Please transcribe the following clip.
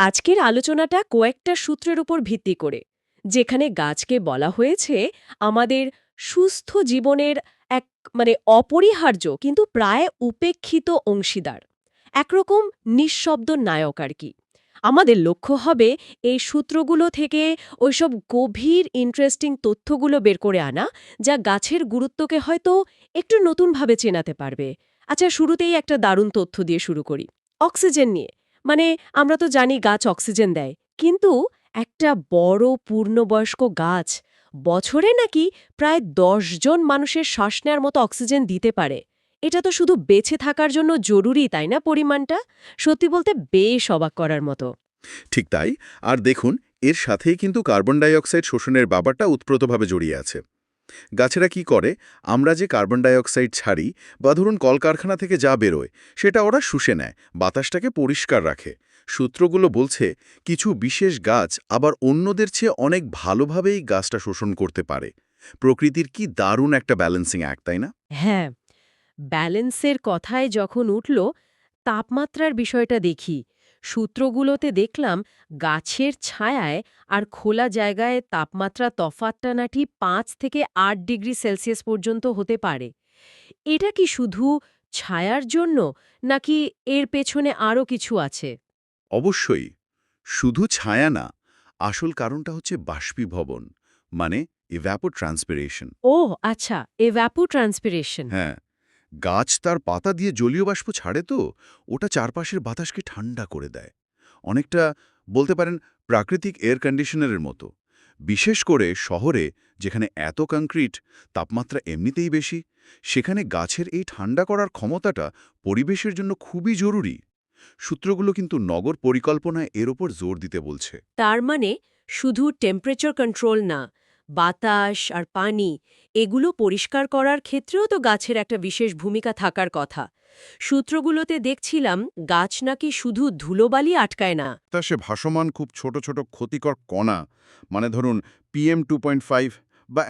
আজকের আলোচনাটা কয়েকটা সূত্রের উপর ভিত্তি করে, যেখানে গাছকে বলা হয়েছে আমাদের সুস্থ জীবনের এক মানে অপরিহার্য কিন্তু প্রায় উপেক্ষিত অংশীদার, একরকম নিঃশব্দ নায়ক আর কি। আমাদের লক্ষ্য হবে এই সূত্রগুলো থেকে ওইসব গভীর ইন্টারেস্টিং তথ্যগুলো বের করে আনা, যা গাছের গুরুত্বকে হয়তো একটু নতুনভাবে চেনাতে পারবে। আচ্ছা শুরুতেই একটা দারুণ তথ্য দিয়ে শুরু করি। অক্সিজেন নিয়ে। মানে আমরা তো জানি গাছ অক্সিজেন দেয়। কিন্তু একটা বড় পূর্ণবয়স্ক গাছ বছরে নাকি প্রায় জন মানুষের শ্বাস নেওয়ার মতো অক্সিজেন দিতে পারে। এটা তো শুধু বেঁচে থাকার জন্য জরুরি, তাই না পরিমাণটা? সত্যি বলতে বেশ অবাক করার মতো। ঠিক তাই। আর দেখুন, এর সাথেই কিন্তু কার্বন ডাইঅক্সাইড শোষণের ব্যাপারটা উৎপ্রতভাবে জড়িয়ে আছে। গাছেরা কি করে? আমরা যে কার্বন ডাইঅক্সাইড ছাড়ি বা ধরুন কলকারখানা থেকে যা বেরোয়, সেটা ওরা শুষে নেয়, বাতাসটাকে পরিষ্কার রাখে। সূত্রগুলো বলছে কিছু বিশেষ গাছ আবার অন্যদের চেয়ে অনেক ভালোভাবেই গাছটা শোষণ করতে পারে। প্রকৃতির কি দারুণ একটা ব্যালেন্সিং অ্যাক্ট, তাই না? হ্যাঁ ব্যালেন্সের কথায় যখন উঠল, তাপমাত্রার বিষয়টা দেখি। সূত্রগুলোতে দেখলাম গাছের ছায়ায় আর খোলা জায়গায় তাপমাত্রা তফাতটা নাকি পাঁচ থেকে আট ডিগ্রি সেলসিয়াস পর্যন্ত হতে পারে। এটা কি শুধু ছায়ার জন্য নাকি এর পেছনে আরও কিছু আছে? অবশ্যই শুধু ছায়া না আসল কারণটা হচ্ছে বাষ্পীভবন মানে ইভ্যাপো ট্রান্সপিরেশন ও আচ্ছা এভ্যাপো ট্রান্সপিরেশন হ্যাঁ। গাছ তার পাতা দিয়ে জলীয় বাষ্প ছাড়ে তো, ওটা চারপাশের বাতাসকে ঠান্ডা করে দেয়। অনেকটা বলতে পারেন প্রাকৃতিক এয়ার কন্ডিশনারের মতো। বিশেষ করে শহরে, যেখানে এত কংক্রিট তাপমাত্রা এমনিতেই বেশি, সেখানে গাছের এই ঠান্ডা করার ক্ষমতাটা পরিবেশের জন্য খুবই জরুরি। সূত্রগুলো কিন্তু নগর পরিকল্পনায় এর ওপর জোর দিতে বলছে। তার মানে শুধু টেম্পারেচার কন্ট্রোল না বাতাস আর পানি, এগুলো পরিষ্কার করার ক্ষেত্রেও তো গাছের একটা বিশেষ ভূমিকা থাকার কথা। সূত্রগুলোতে দেখছিলাম, গাছ নাকি শুধু ধুলোবালি আটকায় না। তা সে ভাসমান খুব ছোট ছোট ক্ষতিকর কণা মানে ধরুন পিএম টু বা